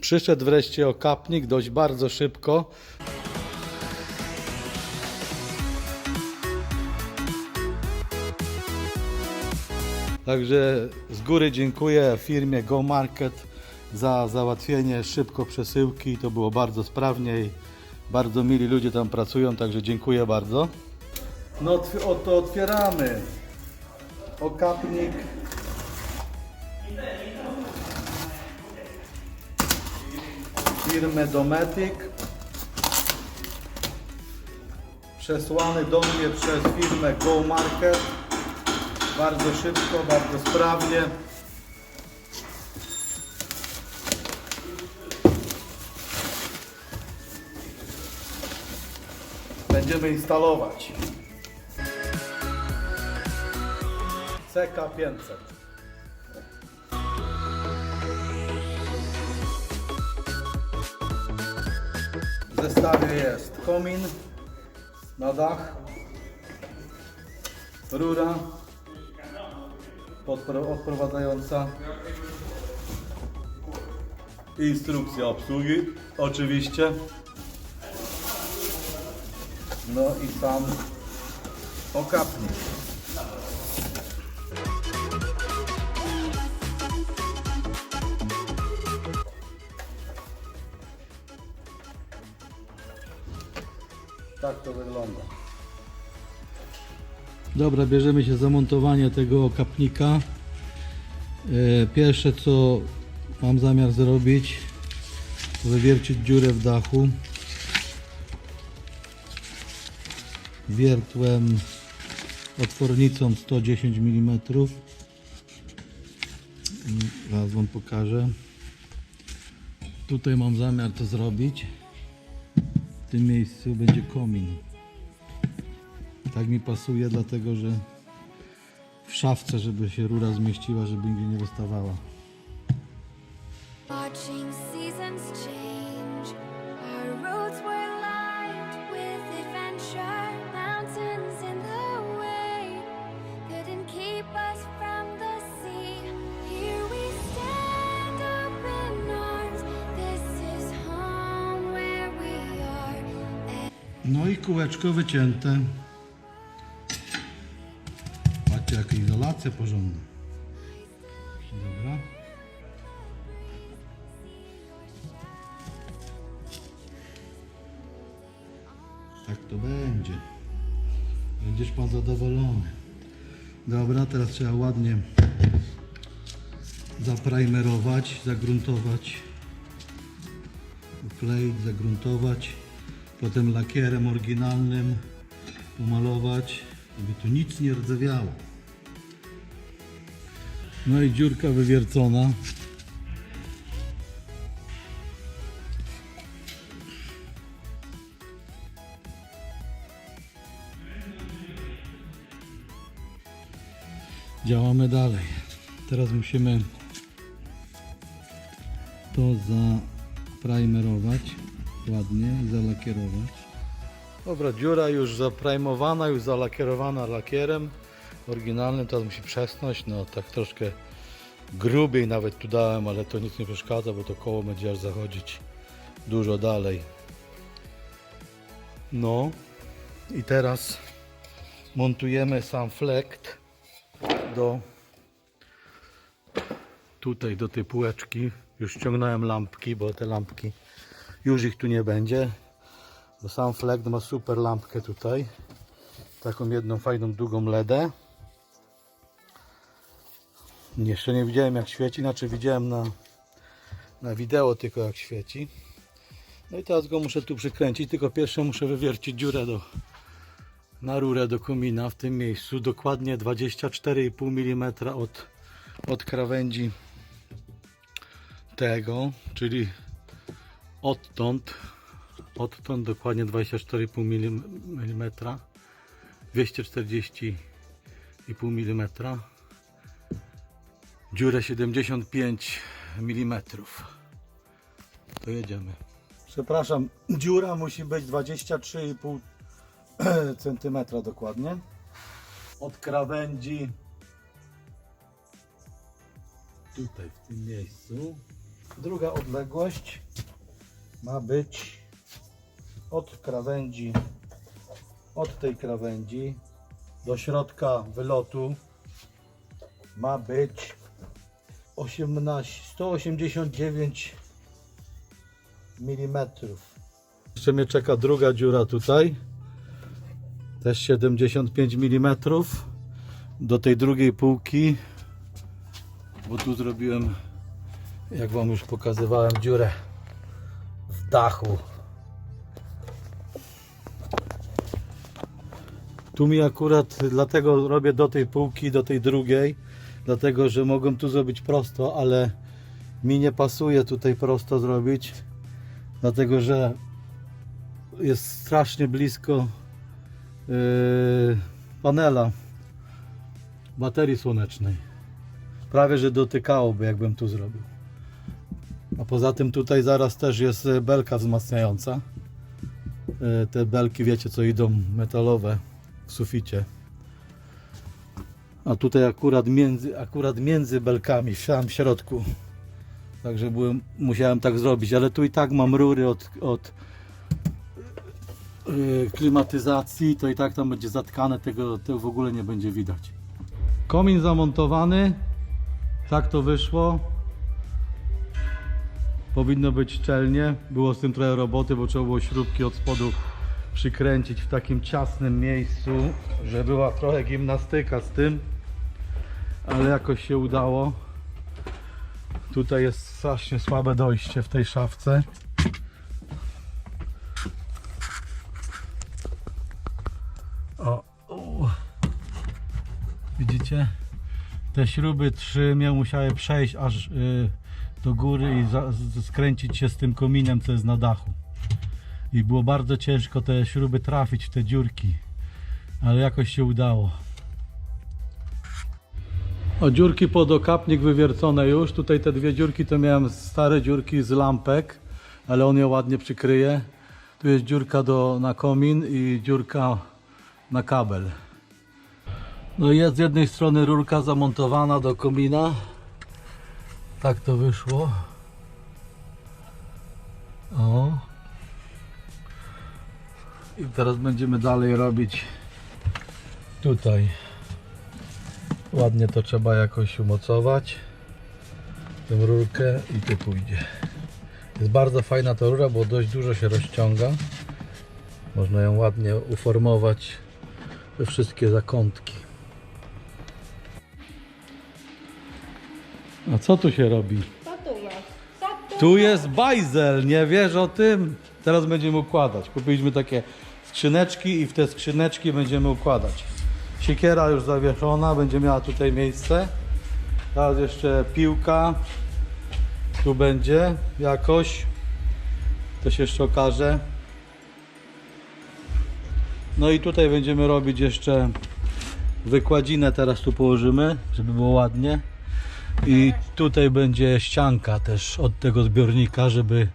Przyszedł wreszcie okapnik dość bardzo szybko. Także z góry dziękuję firmie Go Market za załatwienie szybko przesyłki. To było bardzo sprawnie i bardzo mili ludzie tam pracują, także dziękuję bardzo. No oto otwieramy. Okapnik. Firmy Dometic. Przesłany do mnie przez firmę Go Market. Bardzo szybko, bardzo sprawnie. Będziemy instalować. CK500. W zestawie jest komin na dach, rura odprowadzająca, instrukcja obsługi oczywiście, no i sam okapnik. Dobra, bierzemy się za montowanie tego okapnika. E, Pierwsze co mam zamiar zrobić, to wywiercić dziurę w dachu. Wiertłem otwornicą 110 mm. Zaraz Wam pokażę. Tutaj mam zamiar to zrobić. W tym miejscu będzie komin. Tak mi pasuje, dlatego że w szafce, żeby się rura zmieściła, żeby nigdzie nie wystawała. No i kółeczko wycięte. Izolacja porządna. Dobra. Tak to będzie. Będziesz pan zadowolony. Dobra, teraz trzeba ładnie zaprimerować, zagruntować wkleić, zagruntować, potem lakierem oryginalnym pomalować, żeby tu nic nie rdzewiało. No i dziurka wywiercona. Działamy dalej. Teraz musimy to zaprimerować ładnie i zalakierować. Dobra, dziura już zaprimerowana, już zalakierowana lakierem oryginalnym, teraz musi przesnąć, no tak troszkę grubiej nawet tu dałem, ale to nic nie przeszkadza, bo to koło będzie aż zachodzić dużo dalej. No i teraz montujemy sam flekt do tutaj do tej półeczki już ściągnąłem lampki, bo te lampki już ich tu nie będzie. Bo sam flekt ma super lampkę tutaj. Taką jedną fajną długą LEDę. Jeszcze nie widziałem jak świeci, znaczy widziałem na, na wideo tylko jak świeci. No i teraz go muszę tu przykręcić, tylko pierwsze muszę wywiercić dziurę do, na rurę do komina w tym miejscu. Dokładnie 24,5 mm od, od krawędzi tego, czyli odtąd, odtąd dokładnie 24,5 mm, 240,5 mm, dziurę 75 mm. To jedziemy. Przepraszam, dziura musi być 23,5 cm dokładnie. Od krawędzi tutaj w tym miejscu Druga odległość ma być od krawędzi, od tej krawędzi do środka wylotu ma być 18, 189 mm. Jeszcze mnie czeka druga dziura tutaj. Też 75 mm. Do tej drugiej półki, bo tu zrobiłem, jak Wam już pokazywałem, dziurę w dachu. Tu mi akurat, dlatego robię do tej półki, do tej drugiej, dlatego że mogłem tu zrobić prosto, ale mi nie pasuje tutaj prosto zrobić, dlatego że jest strasznie blisko yy, panela baterii słonecznej. Prawie, że dotykałoby, jakbym tu zrobił. A poza tym tutaj zaraz też jest e, belka wzmacniająca. E, Te belki, wiecie co, idą metalowe w suficie. A tutaj akurat między, akurat między belkami, w samym środku. Także byłem, musiałem tak zrobić, ale tu i tak mam rury od, od yy, klimatyzacji, to i tak tam będzie zatkane, tego, tego w ogóle nie będzie widać. Komin zamontowany, tak to wyszło. Powinno być szczelnie, było z tym trochę roboty, bo trzeba było śrubki od spodu przykręcić w takim ciasnym miejscu, że była trochę gimnastyka z tym, ale jakoś się udało. Tutaj jest strasznie słabe dojście w tej szafce. O, widzicie? Te śruby trzy mnie musiały przejść aż y, do góry i za, skręcić się z tym kominem, co jest na dachu. I było bardzo ciężko te śruby trafić w te dziurki, ale jakoś się udało. O dziurki pod okapnik wywiercone już. Tutaj te dwie dziurki to miałem stare dziurki z lampek, ale on je ładnie przykryje. Tu jest dziurka do, na komin i dziurka na kabel. No jest z jednej strony rurka zamontowana do komina. Tak to wyszło. O. I teraz będziemy dalej robić tutaj. Ładnie to trzeba jakoś umocować. Tę rurkę i tu pójdzie. Jest bardzo fajna ta rura, bo dość dużo się rozciąga. Można ją ładnie uformować we wszystkie zakątki. A co tu się robi? Co tu jest? Co tu Tu jest bajzel, nie wiesz o tym? Teraz będziemy układać. Kupiliśmy takie skrzyneczki i w te skrzyneczki będziemy układać. Siekiera już zawieszona, będzie miała tutaj miejsce. Teraz jeszcze piłka. Tu będzie jakoś. To się jeszcze okaże. No i tutaj będziemy robić jeszcze wykładzinę teraz tu położymy, żeby było ładnie. I tutaj będzie ścianka też od tego zbiornika, żeby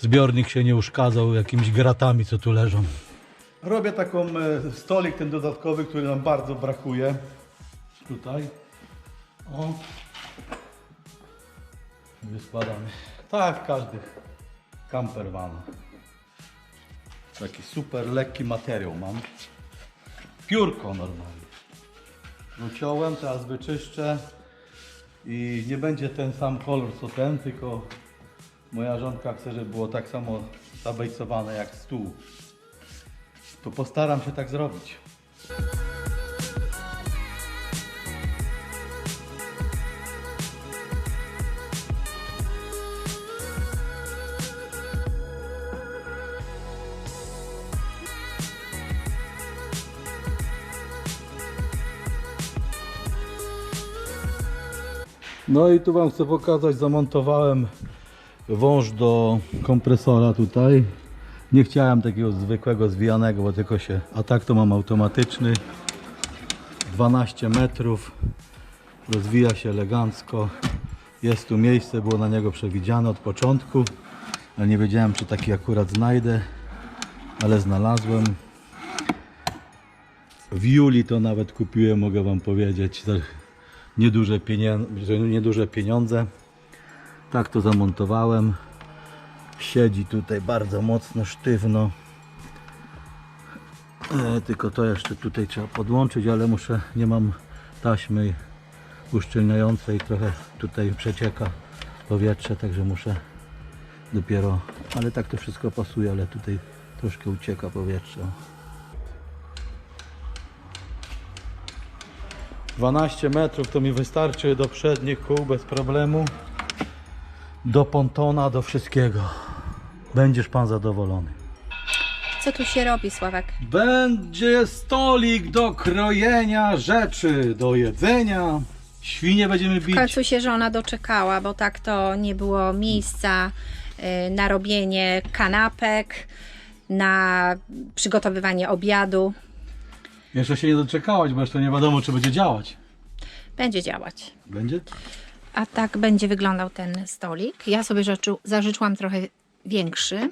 zbiornik się nie uszkadzał jakimiś gratami, co tu leżą. Robię taką e, stolik ten dodatkowy, który nam bardzo brakuje. Tutaj. O. Wyskładamy. Tak, w każdych camper van. Taki super lekki materiał mam. Piórko normalnie. Wyciąłem, teraz wyczyszczę i nie będzie ten sam kolor co ten, tylko moja żonka chce, żeby było tak samo zabejcowane jak stół. To postaram się tak zrobić. No i tu Wam chcę pokazać, zamontowałem wąż do kompresora tutaj. Nie chciałem takiego zwykłego zwijanego, bo tylko się, a tak to mam automatyczny. 12 metrów, rozwija się elegancko. Jest tu miejsce, było na niego przewidziane od początku, ale nie wiedziałem czy taki akurat znajdę, ale znalazłem. W Juli to nawet kupiłem, mogę Wam powiedzieć, nieduże pieniądze. Nieduże pieniądze. Tak to zamontowałem. Siedzi tutaj bardzo mocno, sztywno. E, tylko to jeszcze tutaj trzeba podłączyć, ale muszę, nie mam taśmy uszczelniającej, trochę tutaj przecieka powietrze, także muszę dopiero, ale tak to wszystko pasuje, ale tutaj troszkę ucieka powietrze. 12 metrów to mi wystarczy do przednich kół bez problemu. Do pontona, do wszystkiego. Będziesz pan zadowolony. Co tu się robi, Sławek? Będzie stolik do krojenia rzeczy, do jedzenia. Świnie będziemy W bić. końcu się żona doczekała, bo tak to nie było miejsca y, na robienie kanapek, na przygotowywanie obiadu. Jeszcze się nie doczekałaś, bo jeszcze nie wiadomo, czy będzie działać. Będzie działać. Będzie? A tak będzie wyglądał ten stolik. Ja sobie rzeczy, zażyczyłam trochę większy.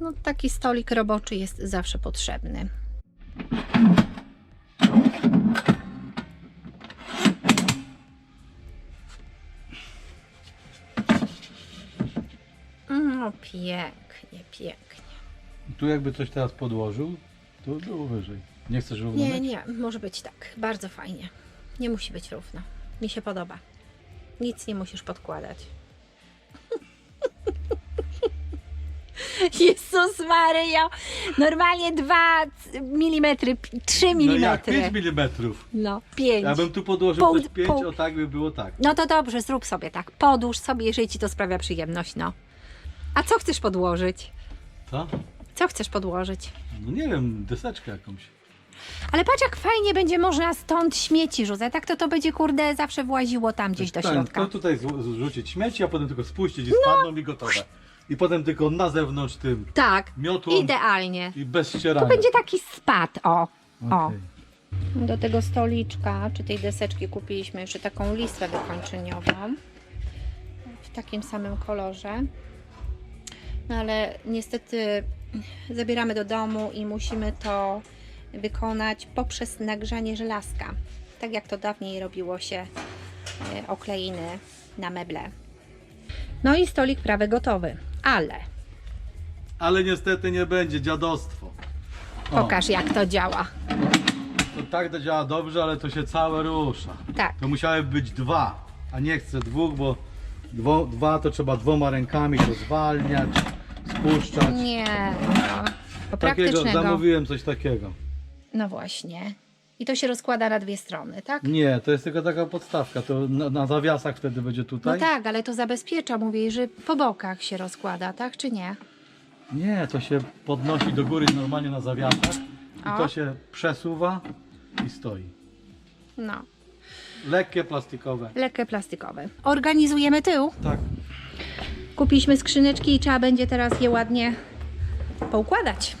No, taki stolik roboczy jest zawsze potrzebny. No pięknie, pięknie. Tu jakby coś teraz podłożył, to było wyżej. Nie chcesz równo Nie, nie, może być tak. Bardzo fajnie. Nie musi być równo. Mi się podoba. Nic nie musisz podkładać. Jezus Maryjo! Normalnie 2 mm, 3 No mm. jak 5 mm. No, 5. Ja bym tu podłożył Pół- też 5, pół. o tak by było tak. No to dobrze, zrób sobie tak. Podłóż sobie, jeżeli ci to sprawia przyjemność, no. A co chcesz podłożyć? Co? Co chcesz podłożyć? No nie wiem, deseczkę jakąś. Ale patrz, jak fajnie będzie można stąd śmieci rzucać. Tak to to będzie, kurde, zawsze właziło tam gdzieś do Tak, środka. To tutaj zrzu- zrzucić śmieci, a potem tylko spuścić i spadną i gotowe. I potem tylko na zewnątrz tym Tak, miotłą idealnie. i bez To ścierania. będzie taki spad, o. o. Okej. Do tego stoliczka, czy tej deseczki kupiliśmy jeszcze taką listwę wykończeniową. W takim samym kolorze. No ale niestety zabieramy do domu i musimy to wykonać poprzez nagrzanie żelazka. Tak jak to dawniej robiło się e, okleiny na meble. No i stolik prawie gotowy, ale Ale niestety nie będzie dziadostwo. O, pokaż jak to działa. To tak to działa dobrze, ale to się całe rusza. Tak. To musiały być dwa, a nie chcę dwóch, bo dwo, dwa to trzeba dwoma rękami to zwalniać, spuszczać. Nie, no. Takiego praktycznego. zamówiłem coś takiego. No właśnie. I to się rozkłada na dwie strony, tak? Nie, to jest tylko taka podstawka. To na, na zawiasach wtedy będzie No tutaj. tak, ale to zabezpiecza, mówię, że po bokach się rozkłada, tak czy nie? Nie, to się podnosi do góry normalnie na zawiasach i O. to się przesuwa i stoi. No, Lekkie plastikowe. lekkie plastikowe. Organizujemy tył. Tak. Kupiliśmy skrzyneczki i trzeba będzie teraz je ładnie poukładać.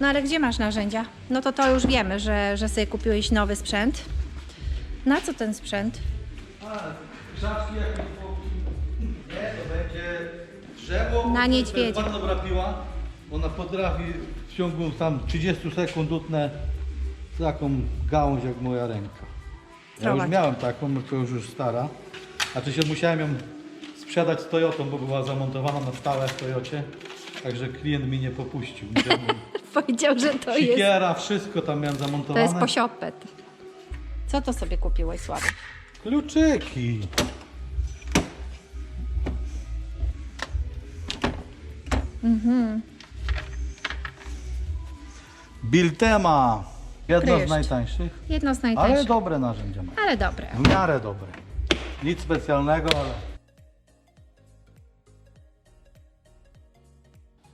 No ale gdzie masz narzędzia? No to to już wiemy, że, że sobie kupiłeś nowy sprzęt. Na co ten sprzęt? Krzaczki jakieś Nie, to będzie drzewo. Na To jest bardzo dobra piła. Ona potrafi w ciągu tam 30 sekund utnę taką gałąź jak moja ręka. Ja już miałem taką, to już już stara. Znaczy się musiałem ją sprzedać z Toyotą, bo była zamontowana na stałe w Toyocie. Także klient mi nie popuścił. Powiedział, że to jest, Sikiera, wszystko tam miałem to zamontowane. jest posiopet. Co to sobie kupiłeś, Sławy? Kluczyki. Biltema. Jedno Pryszcz. z najtańszych, Jedno z ale najtańszych. dobre narzędzia ma. Ale dobre. W miarę dobre. Nic specjalnego, ale...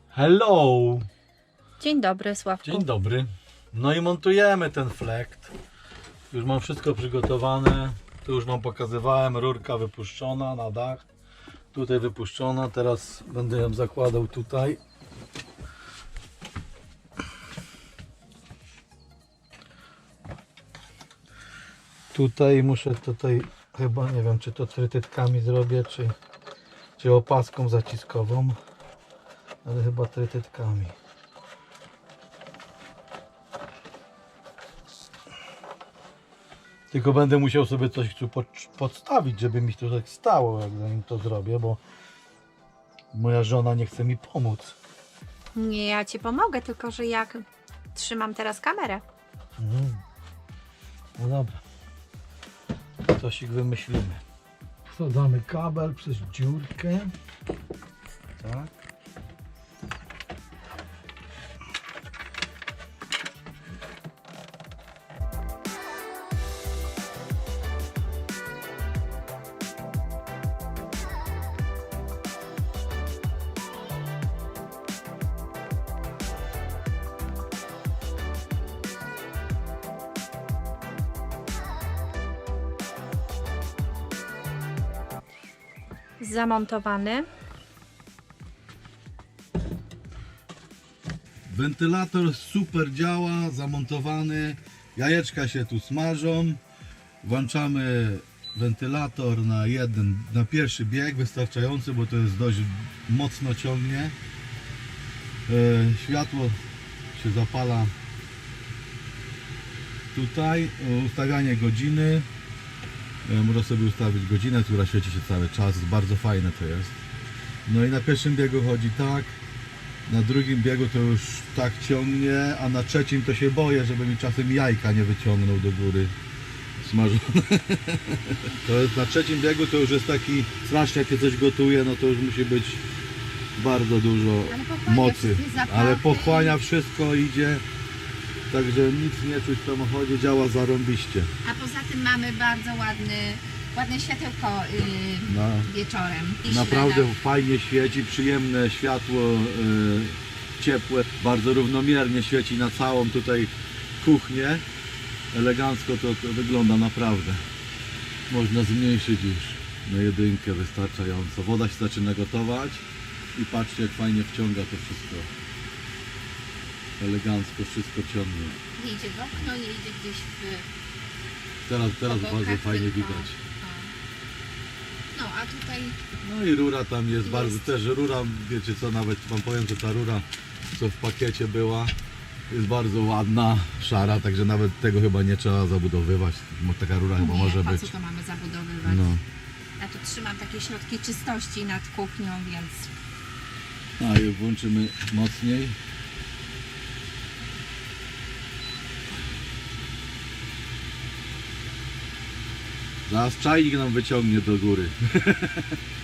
Hello! Dzień dobry, Sławku. Dzień dobry. No i montujemy ten flekt. Już mam wszystko przygotowane. Tu już mam pokazywałem, rurka wypuszczona na dach. Tutaj wypuszczona, teraz będę ją zakładał tutaj. Tutaj muszę tutaj chyba nie wiem czy to trytytkami zrobię czy, czy opaską zaciskową. Ale chyba trytytkami. Tylko będę musiał sobie coś tu pod, podstawić, żeby mi to tak stało, jak zanim to zrobię, bo moja żona nie chce mi pomóc. Nie, ja ci pomogę, tylko że jak trzymam teraz kamerę. Mhm. No dobra. Coś ich wymyślimy. Wsadzamy kabel przez dziurkę. Tak. Zamontowany. Wentylator super działa, zamontowany. Jajeczka się tu smażą. Włączamy wentylator na jeden, na pierwszy bieg wystarczający, bo to jest dość mocno ciągnie. E, Światło się zapala tutaj. Ustawianie godziny. E, Można sobie ustawić godzinę, która świeci się cały czas. Bardzo fajne to jest. No i na pierwszym biegu chodzi tak. Na drugim biegu to już tak ciągnie, a na trzecim to się boję, żeby mi czasem jajka nie wyciągnął do góry smażone. To jest na trzecim biegu to już jest taki strasznie jak się coś gotuje, no to już musi być bardzo dużo Ale mocy. Ale pochłania wszystko, idzie. Także nic nie czuć w samochodzie, działa zarąbiście. A poza tym mamy bardzo ładny, ładne światełko yy, No. wieczorem. Naprawdę fajnie świeci, przyjemne światło, e, ciepłe, bardzo równomiernie świeci na całą tutaj kuchnię. Elegancko to, to wygląda naprawdę. Można zmniejszyć już na jedynkę wystarczająco. Woda się zaczyna gotować i patrzcie jak fajnie wciąga to wszystko. Elegancko wszystko ciągnie. Nie idzie w okno, nie idzie gdzieś w... Teraz, teraz bardzo fajnie tylko- widać. No, a tutaj No i rura tam jest bardzo, też rura, wiecie co, nawet wam powiem, że ta rura, co w pakiecie była, jest bardzo ładna, szara, także nawet tego chyba nie trzeba zabudowywać. Mo- Taka rura chyba nie, może po być. co to mamy zabudowywać? No. Ja tu trzymam takie środki czystości nad kuchnią, więc A i włączymy mocniej. Zaraz czajnik nam wyciągnie do góry.